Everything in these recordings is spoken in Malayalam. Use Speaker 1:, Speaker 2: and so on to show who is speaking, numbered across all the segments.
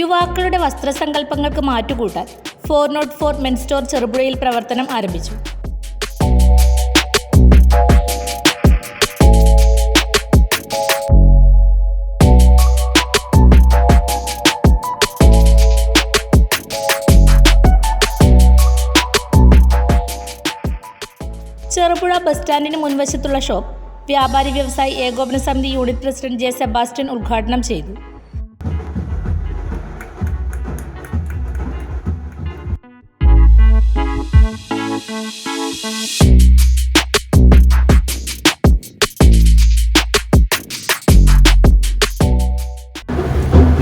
Speaker 1: യുവാക്കളുടെ വസ്ത്രസങ്കല്പങ്ങൾക്ക് മാറ്റുകൂട്ടാൻ four not four men's store ചെറുപുഴയിൽ പ്രവർത്തനം ആരംഭിച്ചു. ചെറുപുഴ ബസ് സ്റ്റാൻഡിന് മുൻവശത്തുള്ള ഷോപ്പ് വ്യാപാരി വ്യവസായി ഏകോപന സമിതി യൂണിറ്റ് പ്രസിഡന്റ് ജെ സെബാസ്റ്റ്യൻ ഉദ്ഘാടനം ചെയ്തു.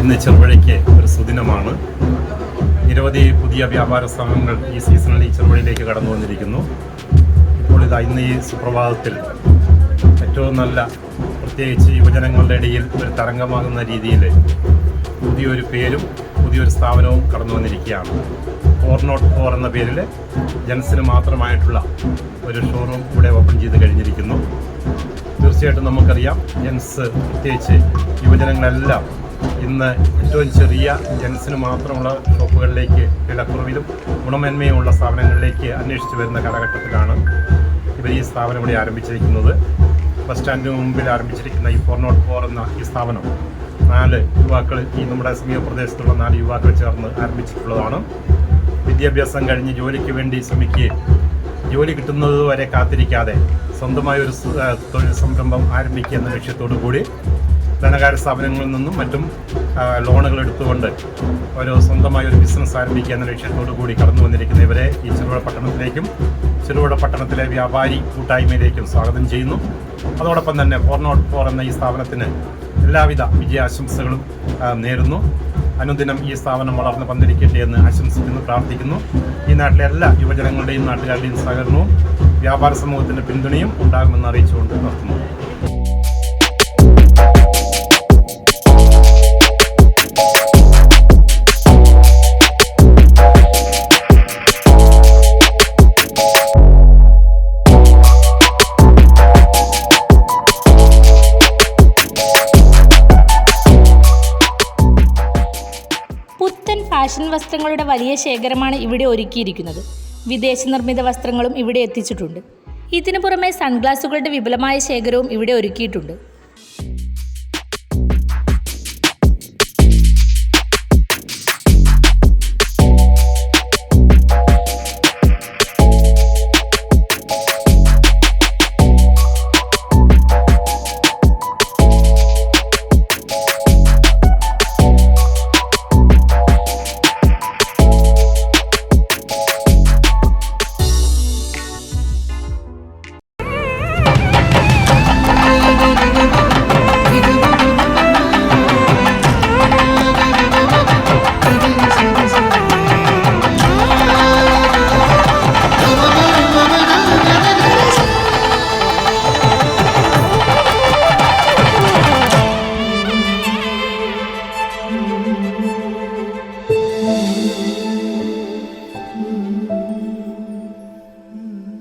Speaker 2: ഇന്ന് ചെറുപുഴയ്ക്ക് ഒരു സുദിനമാണ്. നിരവധി പുതിയ വ്യാപാര സ്ഥാപനങ്ങൾ ഈ സീസണിൽ ഈ ചെറുപുഴയിലേക്ക് കടന്നു വന്നിരിക്കുന്നു ഇതാ ഇന്ന് ഈ സുപ്രഭാതത്തിൽ ഏറ്റവും നല്ല പ്രത്യേകിച്ച് യുവജനങ്ങളുടെ ഇടയിൽ ഒരു തരംഗമാകുന്ന രീതിയിൽ പുതിയൊരു പേരും പുതിയൊരു സ്ഥാപനവും കടന്നു വന്നിരിക്കുകയാണ്. ഫോർ നോട്ട് ഫോർ എന്ന പേരിൽ ജനസിന് മാത്രമായിട്ടുള്ള ഒരു ഷോറൂം ഇവിടെ ഓപ്പൺ ചെയ്ത് കഴിഞ്ഞിരിക്കുന്നു. തീർച്ചയായിട്ടും നമുക്കറിയാം ജെൻസ് പ്രത്യേകിച്ച് യുവജനങ്ങളെല്ലാം ഇന്ന് ഏറ്റവും ചെറിയ ജെൻസിന് മാത്രമുള്ള ഷോപ്പുകളിലേക്ക് വിലക്കുറവിലും ഗുണമേന്മയുമുള്ള സ്ഥാപനങ്ങളിലേക്ക് അന്വേഷിച്ച് വരുന്ന കാലഘട്ടത്തിലാണ് സ്ഥാപനം ഇവിടെ ആരംഭിച്ചിരിക്കുന്നത്. ബസ് സ്റ്റാൻഡിന് മുമ്പിൽ ആരംഭിച്ചിരിക്കുന്ന ഈ ഫോർ നോട്ട് ഫോർ എന്ന ഈ സ്ഥാപനം നാല് യുവാക്കൾ ഈ നമ്മുടെ സമീപ പ്രദേശത്തുള്ള നാല് യുവാക്കൾ ചേർന്ന് ആരംഭിച്ചിട്ടുള്ളതാണ്. വിദ്യാഭ്യാസം കഴിഞ്ഞ് ജോലിക്ക് വേണ്ടി ശ്രമിക്കുകയും ജോലി കിട്ടുന്നത് വരെ കാത്തിരിക്കാതെ സ്വന്തമായ ഒരു തൊഴിൽ സംരംഭം ആരംഭിക്കുക എന്ന ലക്ഷ്യത്തോടു കൂടി ധനകാര്യ സ്ഥാപനങ്ങളിൽ നിന്നും മറ്റും ലോണുകൾ എടുത്തുകൊണ്ട് ഒരു സ്വന്തമായ ഒരു ബിസിനസ് ആരംഭിക്കുക എന്ന ലക്ഷ്യത്തോടു കൂടി കടന്നു വന്നിരിക്കുന്ന ഇവരെ ഈ ചെറുപുഴ പട്ടണത്തിലേക്കും ചെറുപുഴ പട്ടണത്തിലെ വ്യാപാരി കൂട്ടായ്മയിലേക്കും സ്വാഗതം ചെയ്യുന്നു. അതോടൊപ്പം തന്നെ ഫോർ നോട്ട് ഫോർ എന്ന ഈ സ്ഥാപനത്തിന് എല്ലാവിധ വിജയാശംസകളും നേരുന്നു. അനുദിനം ഈ സ്ഥാപനം വളർന്ന് പന്തിരിക്കട്ടെ എന്ന് ആശംസിക്കുന്നു പ്രാർത്ഥിക്കുന്നു. ഈ നാട്ടിലെ എല്ലാ യുവജനങ്ങളുടെയും നാട്ടുകാരുടെയും സഹകരണവും വ്യാപാര സമൂഹത്തിന്റെ പിന്തുണയും ഉണ്ടാകുമെന്ന് അറിയിച്ചുകൊണ്ട് നിർത്തുന്നു.
Speaker 1: ഫാഷൻ വസ്ത്രങ്ങളുടെ വലിയ ശേഖരമാണ് ഇവിടെ ഒരുക്കിയിരിക്കുന്നത്. വിദേശ നിർമ്മിത വസ്ത്രങ്ങളും ഇവിടെ എത്തിച്ചിട്ടുണ്ട്. ഇതിനു പുറമെ സൺഗ്ലാസുകളുടെ വിപുലമായ ശേഖരവും ഇവിടെ ഒരുക്കിയിട്ടുണ്ട്.